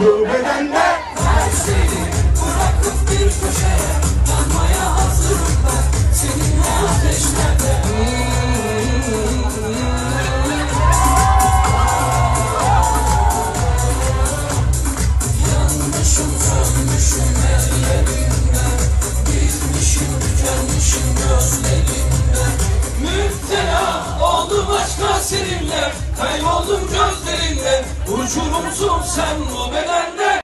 bedende Her şeyi bırakıp bir köşeye Yanmaya hazırım ben Seninle ateşlerde. Yanmışım sönmüşüm ellerinde Gitmişim tükenmişim gözlerinde Müptela oldum aşka seninle. Kayboldum gözlerinde Uçurumsun sen bu bedende